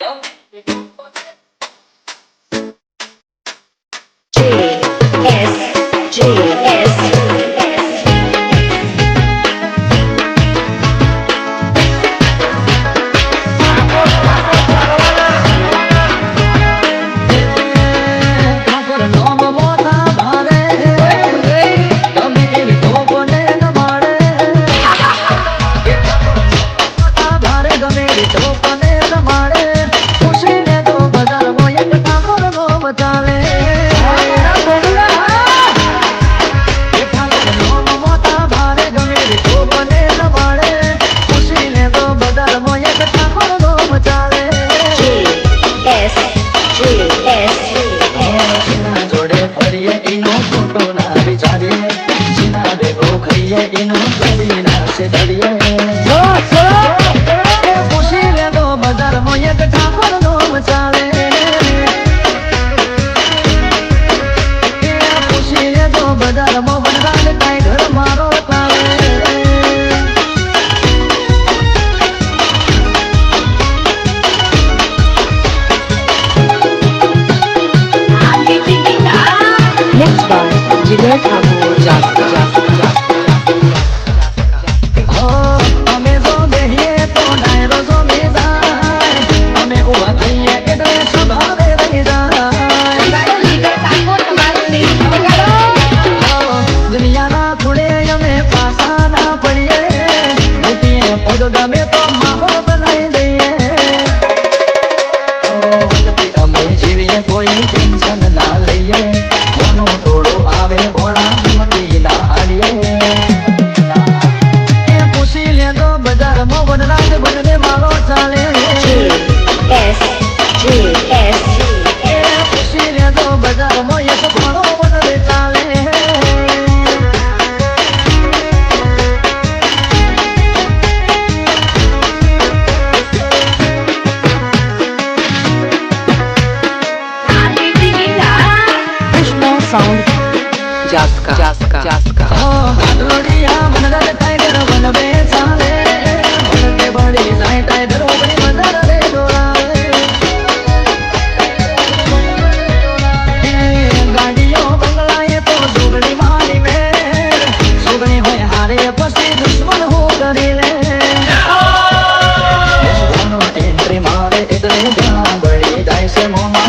G, S, G. ભેગો ખાઈએ એનું કરી નાશે દળીએ એ ખુશી લે તો બજારમાં એક ઠાકોર નો ચાલે એ ખુશી લે તો બજારમાં વનરાજ ટાઈગર મારો ચાલે Mixed by Jigar Thakur sound जास्का। जास्का। जास्का। हो थोड़िया मन रे टाइगर बन बे साले। मन के बड़ी नाइट टाइगर बनी मदर रे छोरा गाड़ियों बंगला ये तो सुगड़ी मारी में सुगड़ी होए हारे पसी दुश्मन हो गरी रे दोनों एंट्री मारे इतने ध्यान बड़ी दाई से मोना